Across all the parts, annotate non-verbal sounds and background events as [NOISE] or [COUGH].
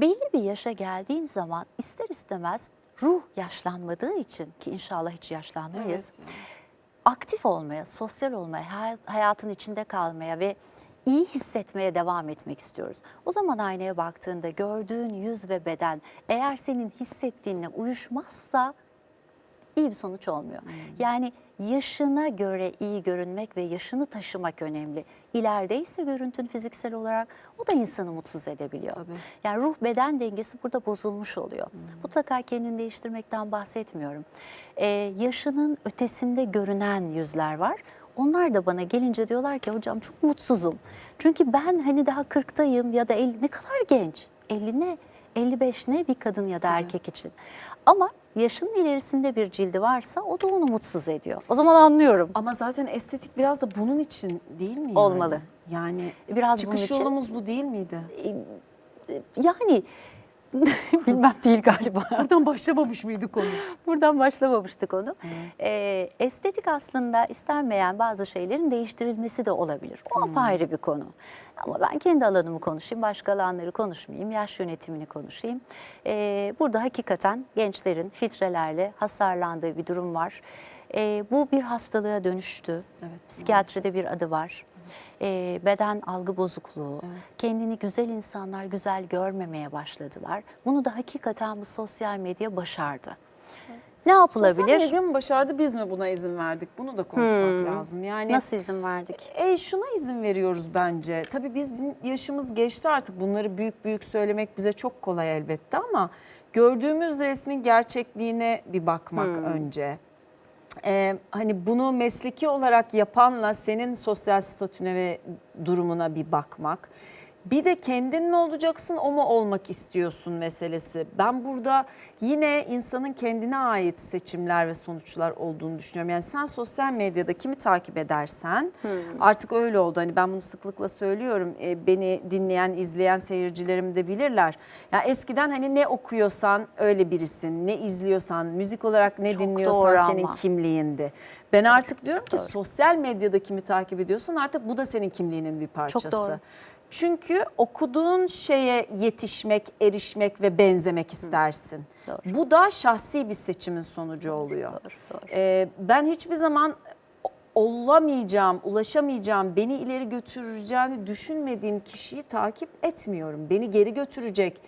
Belli bir yaşa geldiğin zaman ister istemez ruh yaşlanmadığı için ki inşallah hiç yaşlanmayız. Evet. Aktif olmaya, sosyal olmaya, hay- hayatın içinde kalmaya ve iyi hissetmeye devam etmek istiyoruz. O zaman aynaya baktığında gördüğün yüz ve beden eğer senin hissettiğinle uyuşmazsa iyi bir sonuç olmuyor. Yani yaşına göre iyi görünmek ve yaşını taşımak önemli. İlerideyse görüntün fiziksel olarak o da insanı mutsuz edebiliyor. Tabii. Yani ruh beden dengesi burada bozulmuş oluyor. Mutlaka kendini değiştirmekten bahsetmiyorum. Ee, yaşının ötesinde görünen yüzler var. Onlar da bana gelince diyorlar ki hocam çok mutsuzum. Çünkü ben hani daha 40'tayım ya da 50 ne kadar genç. 50 ne? 55 ne bir kadın ya da erkek için. Ama yaşının ilerisinde bir cildi varsa o da onu mutsuz ediyor. O zaman anlıyorum. Ama zaten estetik biraz da bunun için değil mi? yani? Olmalı. Yani Biraz çıkış bunun için. yolumuz bu değil miydi? Yani [LAUGHS] bilmem değil galiba. Buradan başlamamış mıydık konu? Buradan başlamamıştık onu. Ee, estetik aslında istenmeyen bazı şeylerin değiştirilmesi de olabilir. O apayrı bir konu. Ama ben kendi alanımı konuşayım, başka alanları konuşmayayım, yaş yönetimini konuşayım. Ee, burada hakikaten gençlerin filtrelerle hasarlandığı bir durum var. Ee, bu bir hastalığa dönüştü. Evet, Psikiyatride bir adı var. Ee, beden algı bozukluğu, kendini güzel insanlar güzel görmemeye başladılar. Bunu da hakikaten bu sosyal medya başardı. Ne yapılabilir? Sosyal medya mı başardı biz mi buna izin verdik? Bunu da konuşmak lazım. Yani Nasıl izin verdik? E şuna izin veriyoruz bence. Tabii bizim yaşımız geçti artık. Bunları büyük büyük söylemek bize çok kolay elbette ama gördüğümüz resmin gerçekliğine bir bakmak önce. Ee, hani bunu mesleki olarak yapanla senin sosyal statüne ve durumuna bir bakmak. Bir de kendin mi olacaksın o mu olmak istiyorsun meselesi. Ben burada yine insanın kendine ait seçimler ve sonuçlar olduğunu düşünüyorum. Yani sen sosyal medyada kimi takip edersen artık öyle oldu. Hani ben bunu sıklıkla söylüyorum. Ee, beni dinleyen, izleyen seyircilerim de bilirler. Ya eskiden hani ne okuyorsan öyle birisin. Ne izliyorsan, müzik olarak ne Çok dinliyorsan doğru senin kimliğindi. Ben artık diyorum ki sosyal medyada kimi takip ediyorsan artık bu da senin kimliğinin bir parçası. doğru. Çünkü okuduğun şeye yetişmek, erişmek ve benzemek istersin. Doğru. Bu da şahsi bir seçimin sonucu oluyor. Doğru, doğru. Ee, ben hiçbir zaman olamayacağım, ulaşamayacağım, beni ileri götüreceğini düşünmediğim kişiyi takip etmiyorum. Beni geri götürecek,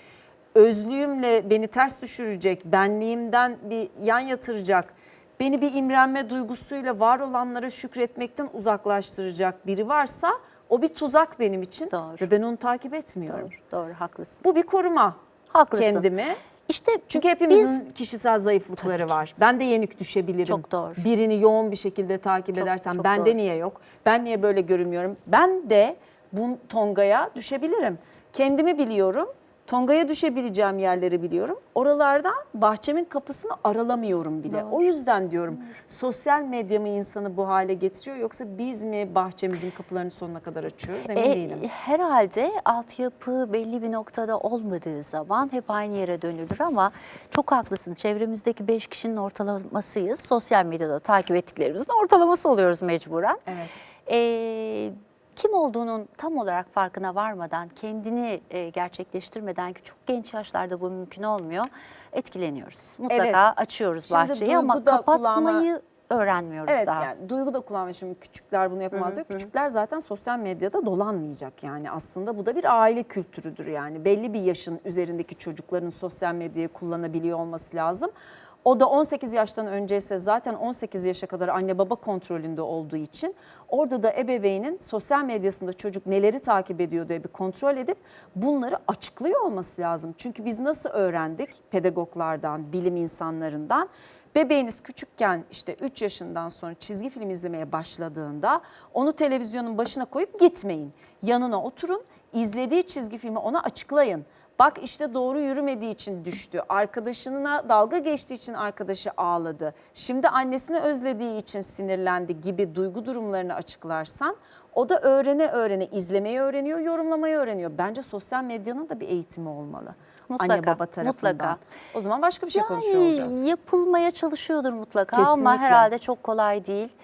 özlüğümle beni ters düşürecek, benliğimden bir yan yatıracak, beni bir imrenme duygusuyla var olanlara şükretmekten uzaklaştıracak biri varsa o bir tuzak benim için Doğru. ve ben onu takip etmiyorum. Doğru, doğru haklısın. Bu bir koruma Haklısın. kendimi. İşte Çünkü hepimizin kişisel zayıflıkları var. Ben de yenik düşebilirim. Çok doğru. Birini yoğun bir şekilde takip Çok- edersem çok bende doğru. niye yok? Ben niye böyle görünmüyorum? Ben de bu tongaya düşebilirim. Kendimi biliyorum. Tongaya düşebileceğim yerleri biliyorum. Oralarda bahçemin kapısını aralamıyorum bile. O yüzden diyorum sosyal medya mı insanı bu hale getiriyor yoksa biz mi bahçemizin kapılarını sonuna kadar açıyoruz emin E, değilim. herhalde altyapı belli bir noktada olmadığı zaman hep aynı yere dönülür ama çok haklısın. Çevremizdeki 5 kişinin ortalamasıyız. Sosyal medyada takip ettiklerimizin ortalaması oluyoruz mecburen. Evet. E, kim olduğunun tam olarak farkına varmadan, kendini e, gerçekleştirmeden ki çok genç yaşlarda bu mümkün olmuyor. Etkileniyoruz. Mutlaka Evet. açıyoruz Şimdi bahçeyi ama kapatmayı öğrenmiyoruz Evet daha. yani duygu da kullanmış şimdi küçükler bunu yapamaz diyor. Küçükler zaten sosyal medyada dolanmayacak yani aslında bu da bir aile kültürüdür yani. Belli bir yaşın üzerindeki çocukların sosyal medyayı kullanabiliyor olması lazım. O da 18 yaştan önceyse zaten 18 yaşa kadar anne baba kontrolünde olduğu için orada da ebeveynin sosyal medyasında çocuk neleri takip ediyor diye bir kontrol edip bunları açıklıyor olması lazım. Çünkü biz nasıl öğrendik pedagoglardan, bilim insanlarından? Bebeğiniz küçükken işte 3 yaşından sonra çizgi film izlemeye başladığında onu televizyonun başına koyup gitmeyin. Yanına oturun, izlediği çizgi filmi ona açıklayın. Bak işte doğru yürümediği için düştü. Arkadaşına dalga geçtiği için arkadaşı ağladı. Şimdi annesini özlediği için sinirlendi gibi duygu durumlarını açıklarsan o da öğrene öğrene izlemeyi öğreniyor, yorumlamayı öğreniyor. Bence sosyal medyanın da bir eğitimi olmalı. Anne Mutlaka, baba tarafından. mutlaka. O zaman başka bir şey konuşuyor olacağız. yapılmaya çalışıyordur mutlaka ama Kesinlikle. herhalde çok kolay değil.